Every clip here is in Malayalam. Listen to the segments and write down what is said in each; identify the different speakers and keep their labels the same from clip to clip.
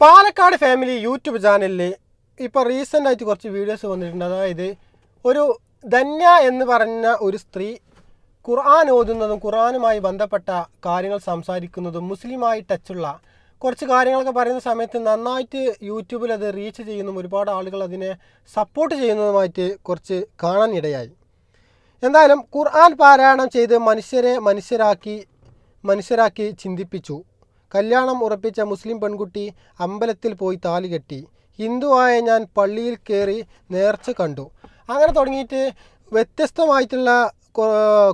Speaker 1: പാലക്കാട് ഫാമിലി യൂട്യൂബ് ചാനലിൽ ഇപ്പോൾ റീസെന്റ് ആയിട്ട് കുറച്ച് വീഡിയോസ് വന്നിട്ടുണ്ട്. അതായത് ഒരു ധന്യ എന്ന് പറഞ്ഞ ഒരു സ്ത്രീ ഖുർആൻ ഓതുന്നതും ഖുർആനുമായി ബന്ധപ്പെട്ട കാര്യങ്ങൾ സംസാരിക്കുന്നതും മുസ്ലിമായി ടച്ചുള്ള കുറച്ച് കാര്യങ്ങളൊക്കെ പറയുന്ന സമയത്ത് നന്നായിട്ട് യൂട്യൂബിൽ അത് റീച്ച് ചെയ്യുന്നതും ഒരുപാട് ആളുകൾ അതിനെ സപ്പോർട്ട് ചെയ്യുന്നതുമായിട്ട് കുറച്ച് കാണാൻ ഇടയായി. എന്തായാലും ഖുർആൻ പാരായണം ചെയ്ത് മനുഷ്യരെ മനുഷ്യരാക്കി മനുഷ്യരാക്കി ചിന്തിപ്പിച്ചു. കല്യാണം ഉറപ്പിച്ച മുസ്ലിം പെൺകുട്ടി അമ്പലത്തിൽ പോയി താലി കെട്ടി. ഹിന്ദുവായ ഞാൻ പള്ളിയിൽ കയറി നേർച്ച കണ്ടു. അങ്ങനെ തുടങ്ങിയിട്ട് വ്യത്യസ്തമായിട്ടുള്ള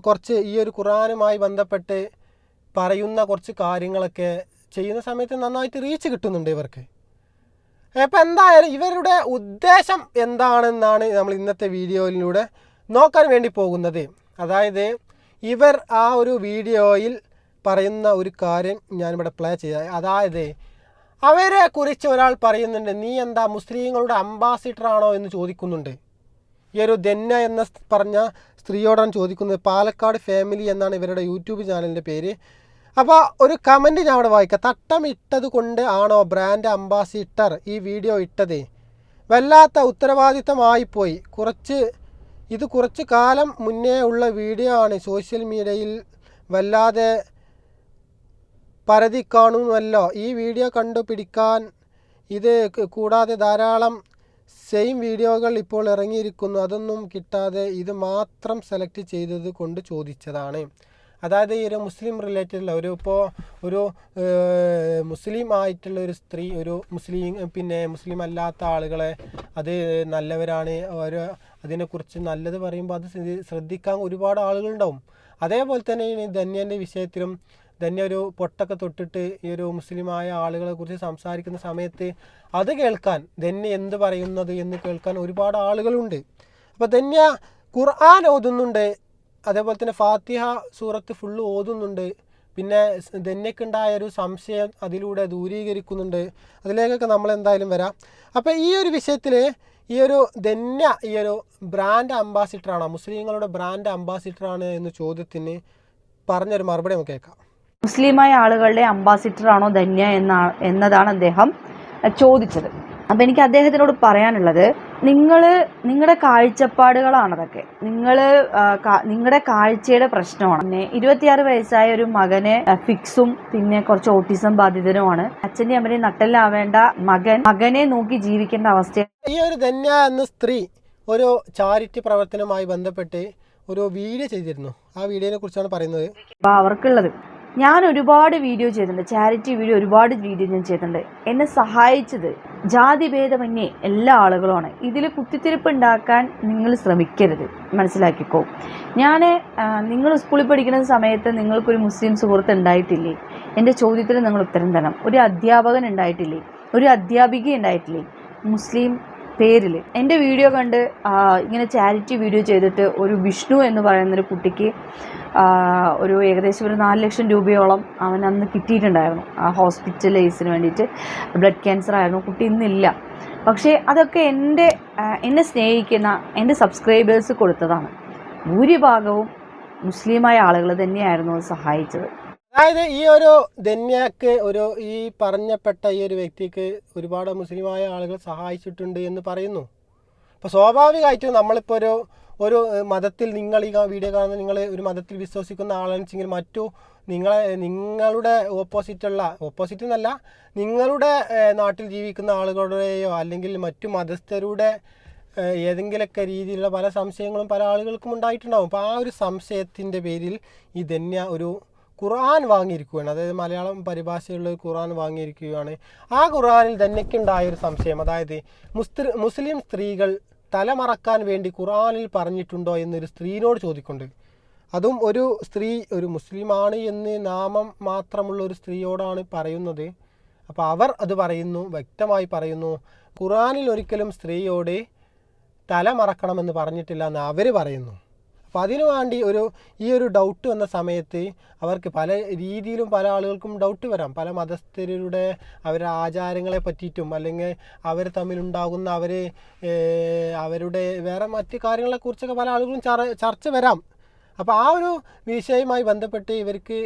Speaker 1: കുറച്ച് ഈ ഒരു ഖുറാനുമായി ബന്ധപ്പെട്ട് പറയുന്ന കുറച്ച് കാര്യങ്ങളൊക്കെ ചെയ്യുന്ന സമയത്ത് നന്നായിട്ട് റീച്ച് കിട്ടുന്നുണ്ട് ഇവർക്ക്. അപ്പം എന്തായാലും ഇവരുടെ ഉദ്ദേശം എന്താണെന്നാണ് നമ്മൾ ഇന്നത്തെ വീഡിയോയിലൂടെ നോക്കാൻ വേണ്ടി പോകുന്നത്. അതായത് ഇവർ ആ ഒരു വീഡിയോയിൽ പറയുന്ന ഒരു കാര്യം ഞാനിവിടെ പ്ലേ ചെയ്ത അതായത് അവരെ കുറിച്ച് ഒരാൾ പറയുന്നുണ്ട് നീ എന്താ മുസ്ലിങ്ങളുടെ അംബാസിഡർ ആണോ എന്ന് ചോദിക്കുന്നുണ്ട്. ഈ ഒരു ധന്യ എന്ന പറഞ്ഞ സ്ത്രീയോടാണ് ചോദിക്കുന്നത്. പാലക്കാട് ഫാമിലി എന്നാണ് ഇവരുടെ യൂട്യൂബ് ചാനലിന്റെ പേര്. അപ്പോൾ ഒരു കമന്റ് ഞാൻ അവിടെ വായിക്കാം. തട്ടം ഇട്ടത് കൊണ്ട് ആണോ ബ്രാൻഡ് അംബാസിഡർ ഈ വീഡിയോ ഇട്ടത്? വല്ലാത്ത ഉത്തരവാദിത്തമായിപ്പോയി കുറച്ച് ഇത് കുറച്ച് കാലം മുന്നേ ഉള്ള വീഡിയോ ആണ്. സോഷ്യൽ മീഡിയയിൽ വല്ലാതെ പരതി കാണുമല്ലോ. ഈ വീഡിയോ കണ്ടുപിടിക്കാൻ ഇത് കൂടാതെ ധാരാളം സെയിം വീഡിയോകൾ ഇപ്പോൾ ഇറങ്ങിയിരിക്കുന്നു. അതൊന്നും കിട്ടാതെ ഇത് മാത്രം സെലക്ട് ചെയ്തത് കൊണ്ട് ചോദിച്ചതാണ്. അതായത് ഈ ഒരു മുസ്ലിം റിലേറ്റഡുള്ള ഒരു ഇപ്പോൾ ഒരു മുസ്ലിം ആയിട്ടുള്ള ഒരു സ്ത്രീ ഒരു മുസ്ലിം പിന്നെ മുസ്ലിം അല്ലാത്ത ആളുകളെ അത് നല്ലവരാണ്. ഒരു അതിനെക്കുറിച്ച് നല്ലത് പറയുമ്പോൾ അത് ശ്രദ്ധി- ശ്രദ്ധിക്കാൻ ഒരുപാട് ആളുകളുണ്ടാവും. അതേപോലെ തന്നെ ഈ ധന്യന്റെ വിഷയത്തിലും ധന്യ ഒരു പൊട്ടൊക്കെ തൊട്ടിട്ട് ഈ ഒരു മുസ്ലിമായ ആളുകളെ കുറിച്ച് സംസാരിക്കുന്ന സമയത്ത് അത് കേൾക്കാൻ തന്നെ എന്ത് പറയുന്നത് എന്ന് കേൾക്കാൻ ഒരുപാട് ആളുകളുണ്ട്. അപ്പോൾ ധന്യ ഖുർആൻ ഓതുന്നുണ്ട് അതേപോലെ തന്നെ ഫാത്തിഹ സൂറത്ത് ഫുള്ള് ഓതുന്നുണ്ട്. പിന്നെ ധന്യക്കുണ്ടായ ഒരു സംശയം അതിലൂടെ ദൂരീകരിക്കുന്നുണ്ട്. അതിലേക്കൊക്കെ നമ്മൾ എന്തായാലും വരാം. അപ്പോൾ ഈ ഒരു വിഷയത്തിൽ ഈ ഒരു ധന്യ ഈ ഒരു ബ്രാൻഡ് അംബാസിഡറാണോ മുസ്ലിങ്ങളുടെ ബ്രാൻഡ് അംബാസിഡറാണ് എന്ന ചോദ്യത്തിന് പറഞ്ഞൊരു മറുപടി നമുക്ക് കേൾക്കാം.
Speaker 2: മുസ്ലിമായ ആളുകളുടെ അംബാസിഡർ ആണോ ധന്യ എന്ന എന്നതാണ് അദ്ദേഹം ചോദിച്ചത്. അപ്പം എനിക്ക് അദ്ദേഹത്തിനോട് പറയാനുള്ളത് നിങ്ങൾ നിങ്ങളുടെ കാഴ്ചപ്പാടുകളാണ് അതൊക്കെ നിങ്ങൾ നിങ്ങളുടെ കാഴ്ചയുടെ പ്രശ്നമാണ്. പിന്നെ ഇരുപത്തിയാറ് വയസ്സായ ഒരു മകനെ ഫിക്സും പിന്നെ കുറച്ച് ഓട്ടിസം ബാധിതനുമാണ്. അച്ഛന്റെ അമ്മയും നട്ടലാവേണ്ട മകൻ മകനെ നോക്കി ജീവിക്കേണ്ട അവസ്ഥ
Speaker 1: ഈ ഒരു ധന്യ എന്ന സ്ത്രീ ഒരു ചാരിറ്റി പ്രവർത്തനവുമായി ബന്ധപ്പെട്ട് ഒരു വീഡിയോ ചെയ്തിരുന്നു. ആ വീഡിയോനെ കുറിച്ചാണ് പറയുന്നത്.
Speaker 2: അവർക്കുള്ളത്. ഞാൻ ഒരുപാട് വീഡിയോ ചെയ്തിട്ടുണ്ട്. ചാരിറ്റി വീഡിയോ ഒരുപാട് വീഡിയോ ഞാൻ ചെയ്തിട്ടുണ്ട്. എന്നെ സഹായിച്ചത് ജാതി ഭേദമന്യേ എല്ലാ ആളുകളുമാണ് ഇതിൽ കുത്തിത്തിരിപ്പ് ഉണ്ടാക്കാൻ നിങ്ങൾ ശ്രമിക്കരുത്. മനസ്സിലാക്കിക്കോ. ഞാൻ നിങ്ങൾ സ്കൂളിൽ പഠിക്കുന്ന സമയത്ത് നിങ്ങൾക്കൊരു മുസ്ലിം സുഹൃത്ത് ഉണ്ടായിട്ടില്ലേ? എന്റെ ചോദ്യത്തിന് നിങ്ങൾ ഉത്തരം തരണം. ഒരു അധ്യാപകൻ ഉണ്ടായിട്ടില്ലേ? ഒരു അധ്യാപിക ഉണ്ടായിട്ടില്ലേ? മുസ്ലിം പേരിൽ എന്റെ വീഡിയോ കണ്ട് ഇങ്ങനെ ചാരിറ്റി വീഡിയോ ചെയ്തിട്ട് ഒരു വിഷ്ണു എന്ന് പറയുന്നൊരു കുട്ടിക്ക് ഒരു ഏകദേശം ഒരു നാല് ലക്ഷം രൂപയോളം അവൻ അന്ന് കിട്ടിയിട്ടുണ്ടായിരുന്നു. ആ ഹോസ്പിറ്റലൈസിന് വേണ്ടിയിട്ട് ബ്ലഡ് ക്യാൻസർ ആയിരുന്നു. കുട്ടി ഇന്നില്ല. പക്ഷേ അതൊക്കെ എന്റെ എന്നെ സ്നേഹിക്കുന്ന എന്റെ സബ്സ്ക്രൈബേഴ്സ് കൊടുത്തതാണ്. ഭൂരിഭാഗവും മുസ്ലിമായ ആളുകൾ തന്നെയായിരുന്നു സഹായിച്ചത്.
Speaker 1: അതായത് ഈ ഒരു ധന്യക്ക് ഒരു ഈ പറഞ്ഞപ്പെട്ട ഈ ഒരു വ്യക്തിക്ക് ഒരുപാട് മുസ്ലിമായ ആളുകൾ സഹായിച്ചിട്ടുണ്ട് എന്ന് പറയുന്നു. അപ്പോൾ സ്വാഭാവികമായിട്ടും നമ്മളിപ്പോൾ ഒരു ഒരു മതത്തിൽ നിങ്ങൾ ഈ വീഡിയോ കാണുന്ന നിങ്ങൾ ഒരു മതത്തിൽ വിശ്വസിക്കുന്ന ആളാണെന്ന് മറ്റു നിങ്ങളെ നിങ്ങളുടെ ഓപ്പോസിറ്റുള്ള ഓപ്പോസിറ്റ് എന്നല്ല നിങ്ങളുടെ നാട്ടിൽ ജീവിക്കുന്ന ആളുകളുടെയോ അല്ലെങ്കിൽ മറ്റു മതസ്ഥരുടെ ഏതെങ്കിലുമൊക്കെ രീതിയിലുള്ള പല സംശയങ്ങളും പല ആളുകൾക്കും ഉണ്ടായിട്ടുണ്ടാകും അപ്പോൾ ആ ഒരു സംശയത്തിന്റെ പേരിൽ ഈ ധന്യ ഒരു ഖുർആൻ വാങ്ങിയിരിക്കുകയാണ്. അതായത് മലയാളം പരിഭാഷയുള്ള ഖുർആൻ വാങ്ങിയിരിക്കുകയാണ്. ആ ഖുർആനിൽ ധന്യക്കുണ്ടായ ഒരു സംശയം അതായത് മുസ്തി മുസ്ലിം സ്ത്രീകൾ തലമറക്കാൻ വേണ്ടി ഖുർആനിൽ പറഞ്ഞിട്ടുണ്ടോ എന്നൊരു സ്ത്രീയോട് ചോദിക്കുന്നുണ്ട്. അതും ഒരു സ്ത്രീ ഒരു മുസ്ലിമാണ് എന്ന് നാമം മാത്രമുള്ള ഒരു സ്ത്രീയോടാണ് പറയുന്നത്. അപ്പോൾ അവർ അത് പറയുന്നു വ്യക്തമായി പറയുന്നു ഖുറാനിൽ ഒരിക്കലും സ്ത്രീയോട് തല മറക്കണമെന്ന് പറഞ്ഞിട്ടില്ല എന്ന് അവർ പറയുന്നു. അപ്പോൾ അതിനു വേണ്ടി ഒരു ഈ ഒരു ഡൗട്ട് വന്ന സമയത്ത് അവർക്ക് പല രീതിയിലും പല ആളുകൾക്കും ഡൗട്ട് വരാം. പല മതസ്ഥരുടെ അവരുടെ ആചാരങ്ങളെ പറ്റിയിട്ടും അല്ലെങ്കിൽ അവർ തമ്മിലുണ്ടാകുന്ന അവർ അവരുടെ വേറെ മറ്റ് കാര്യങ്ങളെക്കുറിച്ചൊക്കെ പല ആളുകളും ചർച്ച വരാം. അപ്പോൾ ആ ഒരു വിഷയവുമായി ബന്ധപ്പെട്ട് ഇവർക്ക്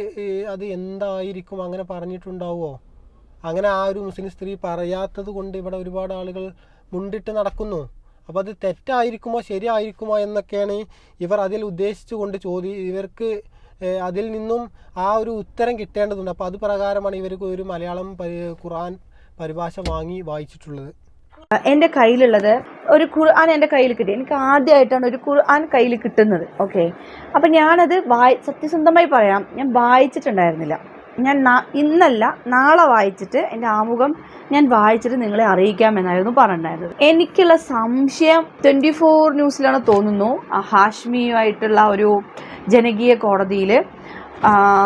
Speaker 1: അത് എന്തായിരിക്കും? അങ്ങനെ പറഞ്ഞിട്ടുണ്ടാവുമോ? അങ്ങനെ ആ ഒരു മുസ്ലിം സ്ത്രീ പറയാത്തത് കൊണ്ട് ഇവിടെ ഒരുപാട് ആളുകൾ മുണ്ടിട്ട് നടക്കുന്നു. അപ്പോൾ അത് തെറ്റായിരിക്കുമോ ശരിയായിരിക്കുമോ എന്നൊക്കെയാണ് ഇവർ അതിൽ ഉദ്ദേശിച്ചുകൊണ്ട് ചോദി ഇവർക്ക് അതിൽ നിന്നും ആ ഒരു ഉത്തരം കിട്ടേണ്ടതുണ്ട്. അപ്പോൾ അത് പ്രകാരമാണ് ഇവർക്ക് ഒരു മലയാളം ഖുർആൻ പരിഭാഷ വാങ്ങി വായിച്ചിട്ടുള്ളത്.
Speaker 2: എന്റെ കയ്യിലുള്ളത് ഒരു ഖുർആൻ എന്റെ കയ്യിൽ കിട്ടി. എനിക്ക് ആദ്യമായിട്ടാണ് ഒരു ഖുർആൻ കയ്യിൽ കിട്ടുന്നത്. ഓക്കെ. അപ്പം ഞാനത് വായി സത്യസന്ധമായി പറയാം. ഞാൻ വായിച്ചിട്ടുണ്ടായിരുന്നില്ല. ഞാൻ നാ- ഇന്നല്ല നാളെ വായിച്ചിട്ട് എന്റെ ആമുഖം ഞാൻ വായിച്ചിട്ട് നിങ്ങളെ അറിയിക്കാമെന്നായിരുന്നു പറഞ്ഞിട്ടുണ്ടായിരുന്നത്. എനിക്കുള്ള സംശയം ട്വന്റി ഫോർ ന്യൂസിലാണ് തോന്നുന്നു. ആ ഹാഷ്മിയുമായിട്ടുള്ള ഒരു ജനകീയ കോടതിയിൽ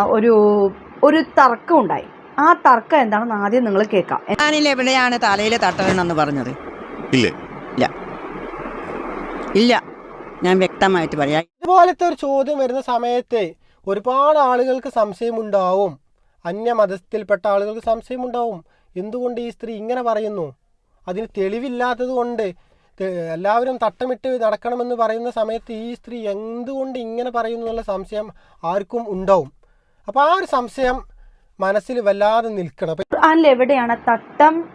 Speaker 2: ഒരു ഒരു തർക്കം ഉണ്ടായി. ആ തർക്കം എന്താണെന്ന് ആദ്യം നിങ്ങൾ കേൾക്കാം.
Speaker 3: ഞാനില്ല എവിടെയാണ് തലയിലെ തട്ടണമെന്ന് പറഞ്ഞത്?
Speaker 4: ഇല്ലേ?
Speaker 3: ഇല്ല. ഇല്ല. ഞാൻ വ്യക്തമായിട്ട് പറയാം.
Speaker 1: ഇതുപോലത്തെ ഒരു ചോദ്യം വരുന്ന സമയത്ത് ഒരുപാട് ആളുകൾക്ക് സംശയമുണ്ടാവും. അന്യമതത്തിൽപ്പെട്ട ആളുകൾക്ക് സംശയമുണ്ടാവും. എന്തുകൊണ്ട് ഈ സ്ത്രീ ഇങ്ങനെ പറയുന്നു? അതിന് തെളിവില്ലാത്തത് കൊണ്ട് തെ- എല്ലാവരും തട്ടമിട്ട് നടക്കണമെന്ന് പറയുന്ന സമയത്ത് ഈ സ്ത്രീ എന്തുകൊണ്ട് ഇങ്ങനെ പറയുന്നു എന്നുള്ള സംശയം ആർക്കും ഉണ്ടാവും. അപ്പോൾ ആ ഒരു സംശയം മനസ്സിൽ വല്ലാതെ നിൽക്കണം.
Speaker 2: ഖുർആാനിൽ എവിടെയാണ് തട്ടം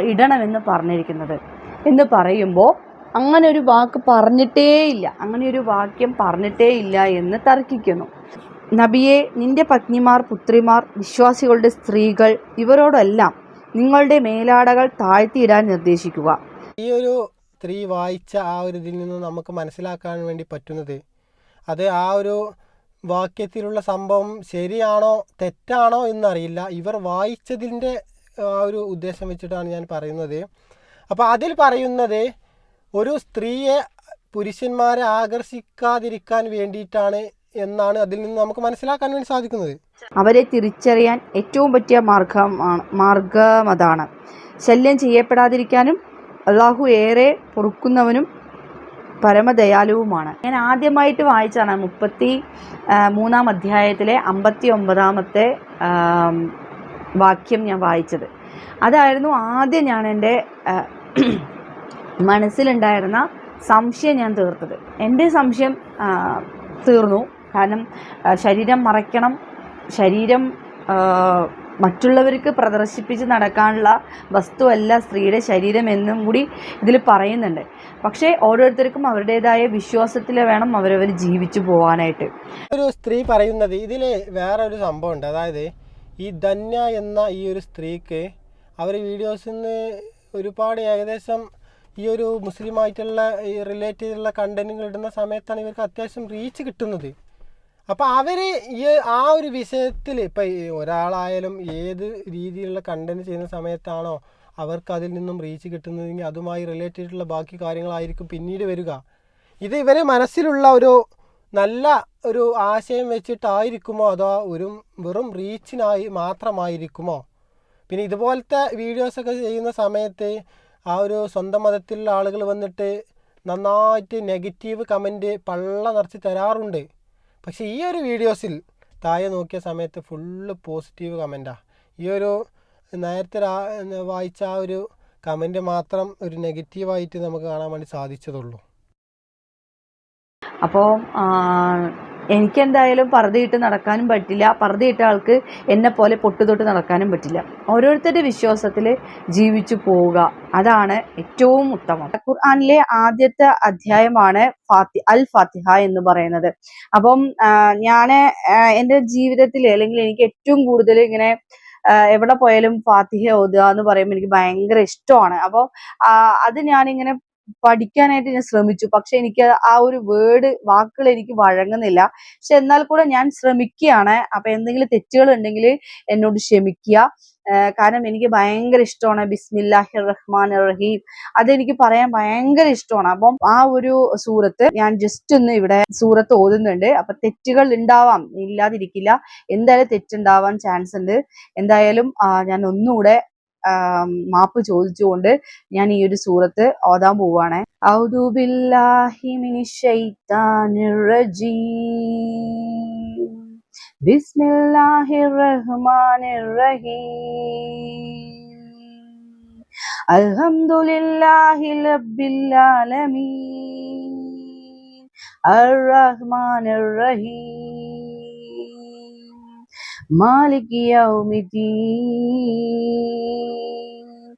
Speaker 2: ഇടണമെന്ന് പറഞ്ഞിരിക്കുന്നത്? എന്ന് പറയുമ്പോൾ അങ്ങനെ ഒരു വാക്ക് പറഞ്ഞിട്ടേ ഇല്ല അങ്ങനെ ഒരു വാക്യം പറഞ്ഞിട്ടേ ഇല്ല എന്ന് തർക്കിക്കുന്നു. നബിയെ നിന്റെ പത്നിമാർ പുത്രിമാർ വിശ്വാസികളുടെ സ്ത്രീകൾ ഇവരോടെല്ലാം നിങ്ങളുടെ മേലാടകൾ താഴ്ത്തിയിടാൻ നിർദ്ദേശിക്കുക.
Speaker 1: ഈ ഒരു സ്ത്രീ വായിച്ച ആ ഒരു ഇതിൽ നിന്ന് നമുക്ക് മനസ്സിലാക്കാൻ വേണ്ടി പറ്റുന്നത് അത് ആ ഒരു വാക്യത്തിലുള്ള സംഭവം ശരിയാണോ തെറ്റാണോ എന്നറിയില്ല. ഇവർ വായിച്ചതിന്റെ ആ ഒരു ഉദ്ദേശം വെച്ചിട്ടാണ് ഞാൻ പറയുന്നത്. അപ്പോൾ അതിൽ പറയുന്നത് ഒരു സ്ത്രീയെ പുരുഷന്മാരെ ആകർഷിക്കാതിരിക്കാൻ വേണ്ടിയിട്ടാണ് എന്നാണ് അതിൽ നിന്ന് നമുക്ക് മനസ്സിലാക്കാൻ വേണ്ടി സാധിക്കുന്നത്.
Speaker 2: അവരെ തിരിച്ചറിയാൻ ഏറ്റവും പറ്റിയ മാർഗമാണ് മാർഗം അതാണ്. ശല്യം ചെയ്യപ്പെടാതിരിക്കാനും അള്ളാഹു ഏറെ പൊറുക്കുന്നവനും പരമദയാലുവുമാണ്. ഞാൻ ആദ്യമായിട്ട് വായിച്ചാണ് മുപ്പത്തി മൂന്നാം അധ്യായത്തിലെ അമ്പത്തി ഒമ്പതാമത്തെ വാക്യം ഞാൻ വായിച്ചത്. അതായിരുന്നു ആദ്യം ഞാൻ എന്റെ മനസ്സിലുണ്ടായിരുന്ന സംശയം ഞാൻ തീർത്തത്. എന്റെ സംശയം തീർന്നു. കാരണം ശരീരം മറയ്ക്കണം. ശരീരം മറ്റുള്ളവർക്ക് പ്രദർശിപ്പിച്ച് നടക്കാനുള്ള വസ്തുവല്ല സ്ത്രീയുടെ ശരീരം എന്നും കൂടി ഇതിൽ പറയുന്നുണ്ട്. പക്ഷേ ഓരോരുത്തർക്കും അവരുടേതായ വിശ്വാസത്തിൽ വേണം അവരവർ ജീവിച്ചു പോകാനായിട്ട്
Speaker 1: ഒരു സ്ത്രീ പറയുന്നത് ഇതിൽ വേറെ ഒരു സംഭവം ഉണ്ട് അതായത് ഈ ധന്യ എന്ന ഈ ഒരു സ്ത്രീക്ക് അവർ വീഡിയോസിൽ നിന്ന് ഒരുപാട് ഏകദേശം ഈ ഒരു മുസ്ലിമായിട്ടുള്ള ഈ റിലേറ്റ് ചെയ്തുള്ള കണ്ടന്റുകൾ ഇടുന്ന സമയത്താണ് ഇവർക്ക് അത്യാവശ്യം റീച്ച് കിട്ടുന്നത്. അപ്പോൾ അവർ ഈ ആ ഒരു വിഷയത്തിൽ ഇപ്പം ഒരാളായാലും ഏത് രീതിയിലുള്ള കണ്ടന്റ് ചെയ്യുന്ന സമയത്താണോ അവർക്ക് അതിൽ നിന്നും റീച്ച് കിട്ടുന്നതെങ്കിൽ അതുമായി റിലേറ്റഡ് ആയിട്ടുള്ള ബാക്കി കാര്യങ്ങളായിരിക്കും പിന്നീട് വരിക. ഇത് ഇവരെ മനസ്സിലുള്ള ഒരു നല്ല ഒരു ആശയം വെച്ചിട്ടായിരിക്കുമോ അതോ ഒരു വെറും റീച്ചിനായി മാത്രമായിരിക്കുമോ? പിന്നെ ഇതുപോലത്തെ വീഡിയോസൊക്കെ ചെയ്യുന്ന സമയത്ത് ആ ഒരു സ്വന്തം മതത്തിലുള്ള ആളുകൾ വന്നിട്ട് നന്നായിട്ട് നെഗറ്റീവ് കമന്റ് പള്ള നിറച്ച് തരാറുണ്ട്. പക്ഷേ ഈ ഒരു വീഡിയോസിൽ താഴെ നോക്കിയ സമയത്ത് ഫുള്ള് പോസിറ്റീവ് കമന്റാണ് ഈ ഒരു നേരത്തെ വായിച്ച ആ ഒരു കമന്റ് മാത്രം ഒരു നെഗറ്റീവായിട്ട് നമുക്ക് കാണാൻ വേണ്ടി സാധിച്ചതുള്ളൂ.
Speaker 2: അപ്പോൾ എനിക്കെന്തായാലും പറതിയിട്ട് നടക്കാനും പറ്റില്ല. പറതിയിട്ട ആൾക്ക് എന്നെ പോലെ പൊട്ടുതൊട്ട് നടക്കാനും പറ്റില്ല. ഓരോരുത്തരുടെ വിശ്വാസത്തിൽ ജീവിച്ചു പോവുക. അതാണ് ഏറ്റവും ഉത്തമം. ഖുർആാനിലെ ആദ്യത്തെ അധ്യായമാണ് ഫാത്തി അൽ ഫാത്തിഹ എന്ന് പറയുന്നത്. അപ്പം ഞാൻ എന്റെ ജീവിതത്തിൽ അല്ലെങ്കിൽ എനിക്ക് ഏറ്റവും കൂടുതൽ ഇങ്ങനെ എവിടെ പോയാലും ഫാത്തിഹ ഓതുക എന്ന് പറയുമ്പോൾ എനിക്ക് ഭയങ്കര ഇഷ്ടമാണ്. അപ്പോൾ അത് ഞാനിങ്ങനെ പഠിക്കാനായിട്ട് ഞാൻ ശ്രമിച്ചു. പക്ഷെ എനിക്ക് ആ ഒരു വേർഡ് വാക്കുകൾ എനിക്ക് വഴങ്ങുന്നില്ല. പക്ഷെ എന്നാൽ കൂടെ ഞാൻ ശ്രമിക്കുകയാണ്. അപ്പൊ എന്തെങ്കിലും തെറ്റുകൾ ഉണ്ടെങ്കിൽ എന്നോട് ക്ഷമിക്കുക. കാരണം എനിക്ക് ഭയങ്കര ഇഷ്ടമാണ് ബിസ്മില്ലാഹി റഹ്മാൻ റഹീം അതെനിക്ക് പറയാൻ ഭയങ്കര ഇഷ്ടമാണ്. അപ്പം ആ ഒരു സൂറത്ത് ഞാൻ ജസ്റ്റ് ഒന്ന് ഇവിടെ സൂറത്ത് ഓതുന്നുണ്ട്. അപ്പൊ തെറ്റുകൾ ഉണ്ടാവാം. ഇല്ലാതിരിക്കില്ല. എന്തായാലും തെറ്റുണ്ടാവാൻ ചാൻസ് ഉണ്ട്. എന്തായാലും ഞാൻ ഒന്നുകൂടെ മാപ്പ് ചോദിച്ചുകൊണ്ട് ഞാൻ ഈ ഒരു സൂറത്ത് ഓതാൻ പോവാണ്. ബിസ്മില്ലാഹിർ റഹ്മാനിർ റഹീം. ആലമീൻ. റഹീം. മാലിക് യൗമിദ്ദീൻ.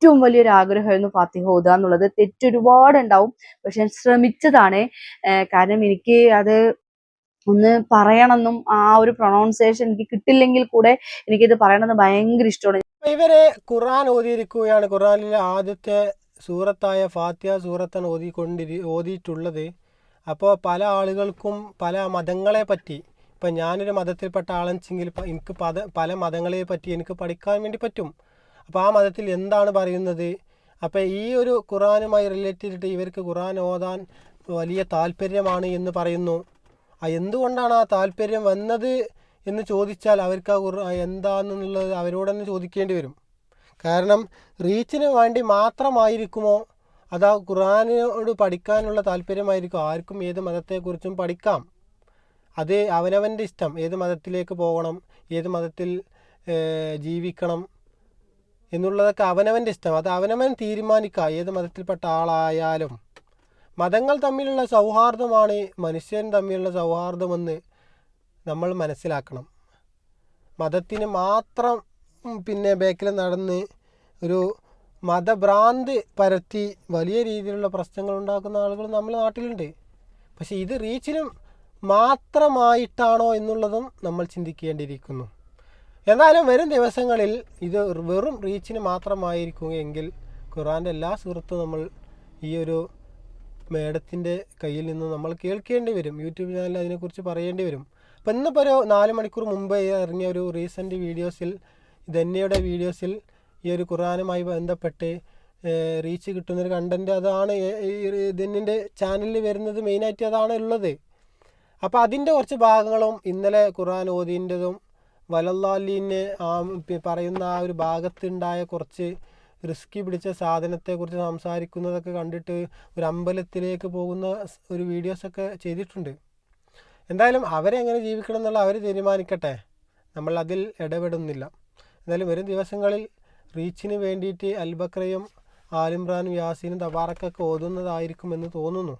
Speaker 2: ഏറ്റവും വലിയൊരു ആഗ്രഹമായിരുന്നു ഫാത്തിഹ ഓതുക എന്നുള്ളത്. തെറ്റ് ഒരുപാട് ഉണ്ടാവും പക്ഷെ ഞാൻ ശ്രമിച്ചതാണ്. കാരണം എനിക്ക് അത് ഒന്ന് പറയണമെന്നും ആ ഒരു പ്രൊണൗൺസിയേഷൻ എനിക്ക് കിട്ടില്ലെങ്കിൽ കൂടെ എനിക്കിത് പറയണമെന്ന് ഭയങ്കര ഇഷ്ടമാണ്.
Speaker 1: ഇവരെ ഖുർആൻ ഓതിയിരിക്കുകയാണ്. ഖുറാനിലെ ആദ്യത്തെ സൂറത്തായ ഫാത്തിഹ സൂറത്താണ് ഓതിക്കൊണ്ടിരി ഓതിയിട്ടുള്ളത്. അപ്പോൾ പല ആളുകൾക്കും പല മതങ്ങളെ പറ്റി ഇപ്പം ഞാനൊരു മതത്തിൽപ്പെട്ട ആളെങ്കിൽ എനിക്ക് പല മതങ്ങളെ പറ്റി എനിക്ക് പഠിക്കാൻ വേണ്ടി പറ്റും. അപ്പോൾ ആ മതത്തിൽ എന്താണ് പറയുന്നത്? അപ്പോൾ ഈ ഒരു ഖുറാനുമായി റിലേറ്റ് ചെയ്തിട്ട് ഇവർക്ക് ഖുറാൻ ഓതാൻ വലിയ താല്പര്യമാണ് എന്ന് പറയുന്നു. ആ എന്തുകൊണ്ടാണ് ആ താല്പര്യം വന്നത് എന്ന് ചോദിച്ചാൽ അവർക്ക് ആ ഖുർ എന്താണെന്നുള്ളത് അവരോട് തന്നെ ചോദിക്കേണ്ടി വരും. കാരണം റീച്ചിന് വേണ്ടി മാത്രമായിരിക്കുമോ? അതാ ഖുറാനോട് പഠിക്കാനുള്ള താല്പര്യമായിരിക്കും? ആർക്കും ഏത് മതത്തെക്കുറിച്ചും പഠിക്കാം. അത് അവനവന്റെ ഇഷ്ടം. ഏത് മതത്തിലേക്ക് പോകണം? ഏത് മതത്തിൽ ജീവിക്കണം? എന്നുള്ളതൊക്കെ അവനവന്റെ ഇഷ്ടം. അത് അവനവൻ തീരുമാനിക്കുക. ഏത് മതത്തിൽപ്പെട്ട ആളായാലും. മതങ്ങൾ തമ്മിലുള്ള സൗഹാർദ്ദമാണ് മനുഷ്യൻ തമ്മിലുള്ള സൗഹാർദ്ദമെന്ന് നമ്മൾ മനസ്സിലാക്കണം. മതത്തിന് മാത്രം പിന്നെ ബേക്കിൽ നടന്ന് ഒരു മതഭ്രാന്ത് പരത്തി വലിയ രീതിയിലുള്ള പ്രശ്നങ്ങൾ ഉണ്ടാക്കുന്ന ആളുകൾ നമ്മൾ നാട്ടിലുണ്ട്. പക്ഷേ ഇത് റീച്ചിനും മാത്രമായിട്ടാണോ എന്നുള്ളതും നമ്മൾ ചിന്തിക്കേണ്ടിയിരിക്കുന്നു. എന്നാലും വരും ദിവസങ്ങളിൽ ഇത് വെറും റീച്ചിന് മാത്രമായിരിക്കുമെങ്കിൽ ഖുറാന്റെ എല്ലാ സുഹൃത്തും നമ്മൾ ഈ ഒരു മേഡത്തിന്റെ കയ്യിൽ നിന്ന് നമ്മൾ കേൾക്കേണ്ടി വരും. യൂട്യൂബ് ചാനലിൽ അതിനെക്കുറിച്ച് പറയേണ്ടി വരും. അപ്പം ഇന്നിപ്പോൾ ഒരു നാല് മണിക്കൂർ മുമ്പ് ഇറങ്ങിയ ഒരു റീസെന്റ് വീഡിയോസിൽ ധന്യയുടെ വീഡിയോസിൽ ഈ ഒരു ഖുറാനുമായി ബന്ധപ്പെട്ട് റീച്ച് കിട്ടുന്നൊരു കണ്ടന്റ് അതാണ് ഈ ധന്യന്റെ ചാനലിൽ വരുന്നത് മെയിനായിട്ട് അതാണ് ഉള്ളത് അപ്പോൾ അതിന്റെ കുറച്ച് ഭാഗങ്ങളും ഇന്നലെ ഖുറാൻ ഓതിന്റെതും വലല്ലാലിനെ ആ പറയുന്ന ആ ഒരു ഭാഗത്തുണ്ടായ കുറച്ച് റിസ്കി പിടിച്ച സാധനത്തെക്കുറിച്ച് സംസാരിക്കുന്നതൊക്കെ കണ്ടിട്ട് ഒരു അമ്പലത്തിലേക്ക് പോകുന്ന ഒരു വീഡിയോസൊക്കെ ചെയ്തിട്ടുണ്ട്. എന്തായാലും അവരെ എങ്ങനെ ജീവിക്കണം എന്നുള്ള അവർ തീരുമാനിക്കട്ടെ. നമ്മൾ അതിൽ ഇടപെടുന്നില്ല. എന്തായാലും വരും ദിവസങ്ങളിൽ റീച്ചിന് വേണ്ടിയിട്ട് അൽബക്രയും ആലിമ്രാനും യാസീനും തബാറക്കൊക്കെ ഓതുന്നതായിരിക്കുമെന്ന് തോന്നുന്നു.